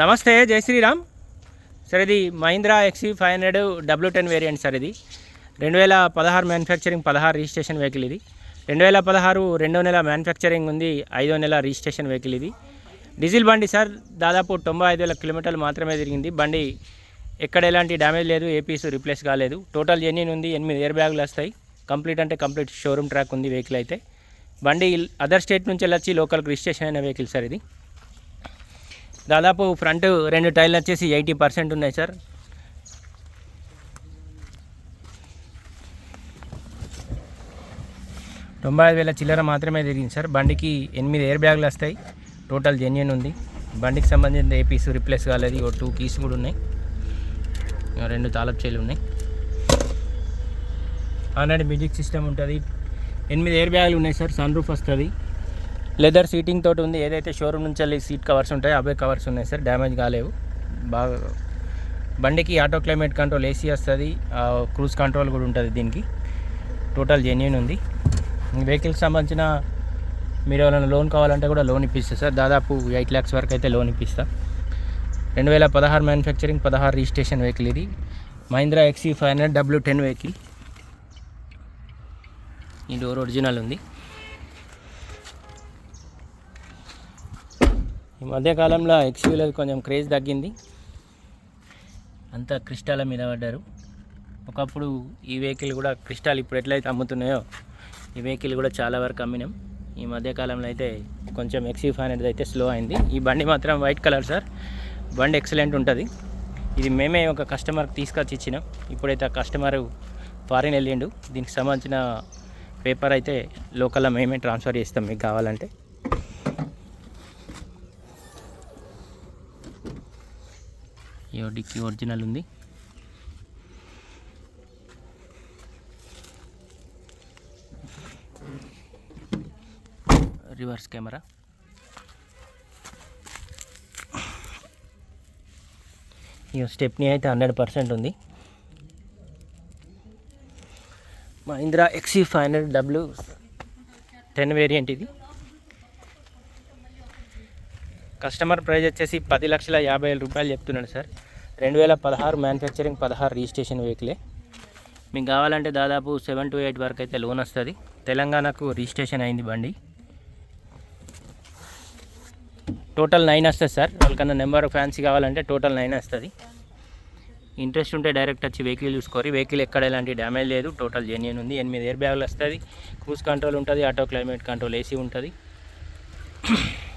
నమస్తే జై శ్రీరామ్. సార్ ఇది Mahindra ఎక్సీ five hundred W ten variant sir ఇది. రెండు వేల పదహారు మ్యానుఫ్యాక్చరింగ్ పదహారు రిజిస్ట్రేషన్ వెహికల్ ఇది. రెండు వేల పదహారు రెండో నెల మ్యానుఫ్యాక్చరింగ్ ఉంది ఐదో నెల రిజిస్ట్రేషన్ వెహికల్ ఇది. డీజిల్ బండి సార్ దాదాపు తొంభై ఐదు వేల కిలోమీటర్లు మాత్రమే తిరిగింది. బండి ఎక్కడ ఎలాంటి డ్యామేజ్ లేదు ఏ పీస్ రిప్లేస్ కాలేదు. టోటల్ జెన్యున్ ఉంది ఎనిమిది ఎయిర్ బ్యాగులు వస్తాయి. కంప్లీట్ అంటే కంప్లీట్ షోరూమ్ ట్రాక్ ఉంది వెహికల్ అయితే. బండి అదర్ స్టేట్ నుంచి వెళ్ళి వచ్చి లోకల్కి రిజిస్ట్రేషన్ అయిన వెహికల్ సార్ ఇది. దాదాపు ఫ్రంట్ రెండు టైర్లు వచ్చేసి ఎయిటీ పర్సెంట్ ఉన్నాయి సార్. తొంభై ఐదు వేల చిల్లర మాత్రమే తిరిగింది సార్. బండికి ఎనిమిది ఎయిర్ బ్యాగులు వస్తాయి. టోటల్ జెన్యున్ ఉంది. బండికి సంబంధించిన ఏ పీస్ రిప్లేస్ కాలేదు. ఓ టూ కీస్ కూడా ఉన్నాయి. రెండు తాలపు చేలు ఉన్నాయి. ఆల్రెడీ మ్యూజిక్ సిస్టమ్ ఉంటుంది. ఎనిమిది ఎయిర్ బ్యాగులు ఉన్నాయి సార్. సన్ రూఫ్ వస్తుంది. లెదర్ సీటింగ్ తోటి ఉంది. ఏదైతే షోరూమ్ నుంచి వెళ్ళి సీట్ కవర్స్ ఉంటాయో అవే కవర్స్ ఉన్నాయి సార్. డ్యామేజ్ కాలేవు. బాగా బండికి ఆటో క్లైమేట్ కంట్రోల్ ఏసీ వస్తుంది. క్రూజ్ కంట్రోల్ కూడా ఉంటుంది దీనికి. టోటల్ జెన్యున్ ఉంది. వెహికల్కి సంబంధించిన మీరు ఎవరైనా లోన్ కావాలంటే కూడా లోన్ ఇప్పిస్తా సార్. దాదాపు ఎయిట్ ల్యాక్స్ వరకు అయితే లోన్ ఇప్పిస్తా. రెండు వేల పదహారు మ్యానుఫ్యాక్చరింగ్ పదహారు రిజిస్ట్రేషన్ వెహికల్ ఇది. Mahindra ఎక్సీ five hundred W ten vehicle. ఈ డోర్ ఒరిజినల్ ఉంది. ఈ మధ్యకాలంలో ఎక్స్యూలో కొంచెం క్రేజ్ తగ్గింది. అంతా క్రిస్టాల మీద పడ్డారు. ఒకప్పుడు ఈ వెహికల్ కూడా క్రిస్టాల్ ఇప్పుడు ఎట్లయితే అమ్ముతున్నాయో ఈ వెహికల్ కూడా చాలా వరకు అమ్మినాం. ఈ మధ్యకాలంలో అయితే కొంచెం ఎక్సీ ఫైవ్ హండ్రెడ్ అయితే స్లో అయింది. ఈ బండి మాత్రం వైట్ కలర్ సార్. బండి ఎక్సలెంట్ ఉంటుంది. ఇది మేమే ఒక కస్టమర్కి తీసుకొచ్చి ఇచ్చినాం. ఇప్పుడైతే ఆ కస్టమర్ ఫారిన్ వెళ్ళిండు. దీనికి సంబంధించిన పేపర్ అయితే లోకల్లో మేమే ట్రాన్స్ఫర్ చేస్తాం మీకు కావాలంటే. ఇయో డిక్కీ ఒరిజినల్ ఉంది. రివర్స్ కెమెరా ఈ స్టెప్నీ అయితే హండ్రెడ్ పర్సెంట్ ఉంది. Mahindra ఎక్సీ five hundred W ten variant ఇది. కస్టమర్ ప్రైస్ వచ్చేసి పది లక్షల యాభై వేల రూపాయలు చెప్తున్నాడు సార్. రెండు వేల పదహారు మ్యానుఫ్యాక్చరింగ్ పదహారు రిజిస్ట్రేషన్ వెహికలే మీకు కావాలంటే దాదాపు సెవెన్ టు ఎయిట్ వరకు అయితే లోన్ వస్తుంది. తెలంగాణకు రిజిస్ట్రేషన్ అయింది బండి. టోటల్ నైన్ వస్తుంది సార్. వాళ్ళకన్నా నెంబర్ ఫ్యాన్సీ కావాలంటే టోటల్ నైన్ వస్తుంది. ఇంట్రెస్ట్ ఉంటే డైరెక్ట్ వచ్చి వెహికల్ చూసుకోరు. వెహికల్ ఎక్కడ ఎలాంటి డ్యామేజ్ లేదు. టోటల్ జెన్యున్ ఉంది. ఎనిమిది ఎయిర్ బ్యాగులు వస్తుంది. క్రూజ్ కంట్రోల్ ఉంటుంది. ఆటో క్లైమేట్ కంట్రోల్ ఏసీ ఉంటుంది.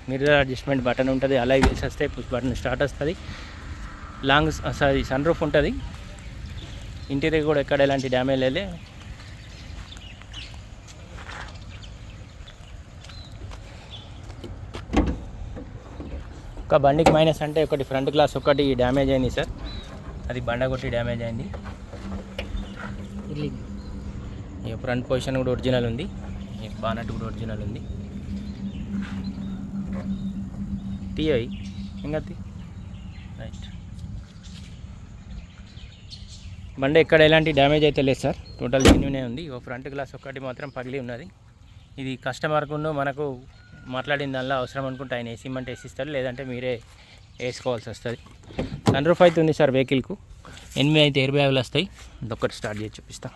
మిర్రర్ అడ్జస్ట్మెంట్ బటన్ ఉంటుంది. అలాగే వీల్స్ వస్తాయి. పుష్ బటన్ స్టార్ట్ వస్తుంది. లాంగ్ సారీ సన్ రూఫ్ ఉంటుంది. ఇంటీరియర్ కూడా ఎక్కడ ఎలాంటి డ్యామేజ్ లేదు. ఒక బండికి మైనస్ అంటే ఒకటి ఫ్రంట్ గ్లాస్ ఒకటి డ్యామేజ్ అయింది సార్. అది బండ కొట్టి డ్యామేజ్ అయింది. ఫ్రంట్ పొజిషన్ కూడా ఒరిజినల్ ఉంది. బానట్ కూడా ఒరిజినల్ ఉంది. తీయవి ఇంకా తీ బండి ఎక్కడ ఎలాంటి డ్యామేజ్ అయితే లేదు సార్. టోటల్ జెన్యునే ఉంది. ఓ ఫ్రంట్ గ్లాస్ ఒక్కటి మాత్రం పగిలి ఉన్నది. ఇది కస్టమర్కు మనకు మాట్లాడిన దానిలో అవసరం అనుకుంటే ఆయన వేసిమంటే వేసిస్తారు లేదంటే మీరే వేసుకోవాల్సి వస్తుంది. సన్ రూఫ్ అయితే ఉంది సార్ వెహికల్కు ఎనిమిది అయితే ఎయిర్ బ్యాగులు వస్తాయి. ఇదొక్కటి స్టార్ట్ చేసి చూపిస్తా.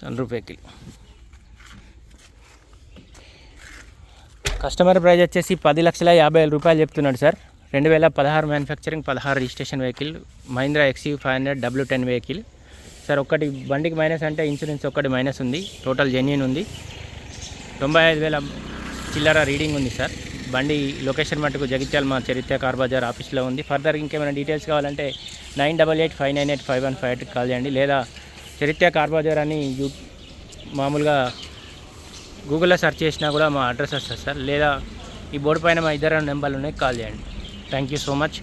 Sun roof vehicle customer price వచ్చేసి పది లక్షల యాభై వేల రూపాయలు చెప్తున్నాడు సార్. రెండు వేల పదహారు మ్యానుఫ్యాక్చరింగ్ పదహారు registration vehicle Mahindra ఎక్సీ five hundred W ten vehicle sir ఒకటి బండికి మైనస్ అంటే ఇన్సూరెన్స్ ఒకటి మైనస్ ఉంది. టోటల్ జెన్యున్ ఉంది. తొంభై ఐదు వేల చిల్లర రీడింగ్ ఉంది సార్ బండి లొకేషన్ మటుకు జగిత్యాల మా చరిత్ర కార్ బజార్ ఆఫీస్లో ఉంది. ఫర్దర్ ఇంకేమైనా డీటెయిల్స్ కావాలంటే nine double eight five nine eight five one five ఎయిట్కి కాల్ చేయండి. లేదా చరిత్ర కార్ బజార్ అని యూ మామూలుగా గూగుల్లో సెర్చ్ చేసినా కూడా మా అడ్రస్ వస్తుంది సార్ లేదా ఈ బోర్డు పైన మా ఇద్దరు నెంబర్లు ఉన్నాయి కాల్ చేయండి. thank you so much.